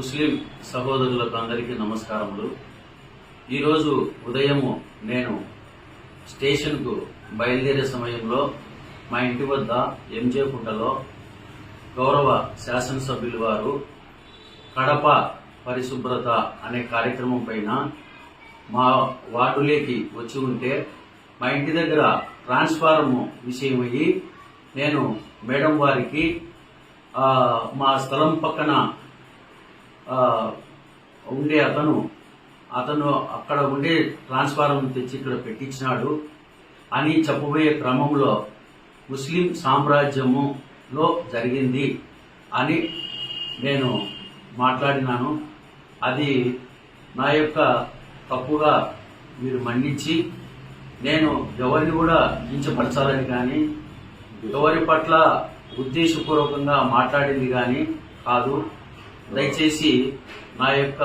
ముస్లిం సహోదరులకు అందరికీ నమస్కారములు. ఈరోజు ఉదయము నేను స్టేషన్కు బయలుదేరే సమయంలో మా ఇంటి వద్ద ఎంజే కుంటలో గౌరవ శాసనసభ్యులు వారు కడప పరిశుభ్రత అనే కార్యక్రమం పైన మా వార్డులోకి వచ్చి ఉంటే మా ఇంటి దగ్గర ట్రాన్స్ఫారం విషయమయ్యి నేను మేడం వారికి మా స్థలం పక్కన ఉండే అతను అతను అక్కడ ఉండే ట్రాన్స్ఫారం తెచ్చి ఇక్కడ పెట్టించినాడు. అని చెప్పబోయే క్రమంలో ముస్లిం సామ్రాజ్యములో జరిగింది అని నేను మాట్లాడినాను. అది నా యొక్క తప్పుగా మీరు మన్నించి నేను ఎవరిని కూడా కించపరచాలని కానీ ఎవరి పట్ల ఉద్దేశపూర్వకంగా మాట్లాడింది కానీ కాదు. దయచేసి నా యొక్క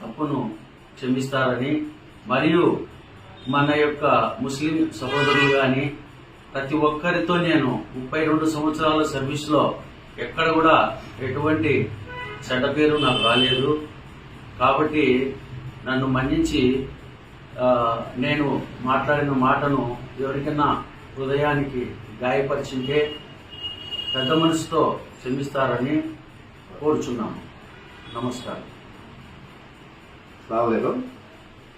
తప్పును క్షమిస్తారని మరియు మన యొక్క ముస్లిం సహోదరులు కానీ ప్రతి ఒక్కరితో నేను ముప్పై రెండు సంవత్సరాల సర్వీస్లో ఎక్కడ కూడా ఎటువంటి చెడ్డ పేరు నాకు రాలేదు. కాబట్టి నన్ను మన్నించి నేను మాట్లాడిన మాటను ఎవరికైనా హృదయానికి గాయపరిచింటే పెద్ద మనసుతో క్షమిస్తారని కోరుచున్నాము. नमस्कार। सलामकुम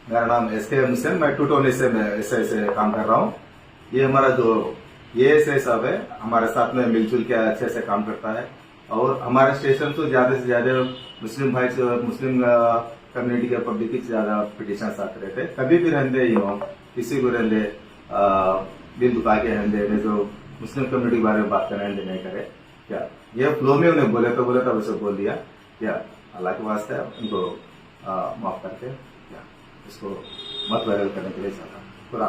मेरा नाम एस के हुसैन मैं टू टोन से ऐसे ऐसे काम कर रहा हूँ। ये हमारा जो ये ऐसे सब है, हमारे साथ में मिलजुल के अच्छे से काम करता है। और हमारे स्टेशन तो ज़्यादा से ज़्यादा मुस्लिम भाई से, मुस्लिम कम्युनिटी के पब्लिक से ज़्यादा पिटिशन आते रहते कभी भी रहते ही हो, किसी को रहते दिन दुखा के रहते जो मुस्लिम कम्युनिटी के बारे में बात करें नहीं करे, क्या? ये फ्लो में उन्हें बोले तो बोले तो वैसे बोल दिया, क्या? अल्लाह के वास्ते उनको इनको माफ़ करके, या, इसको मत वायरल करने के लिए चाहता हूँ। खुदा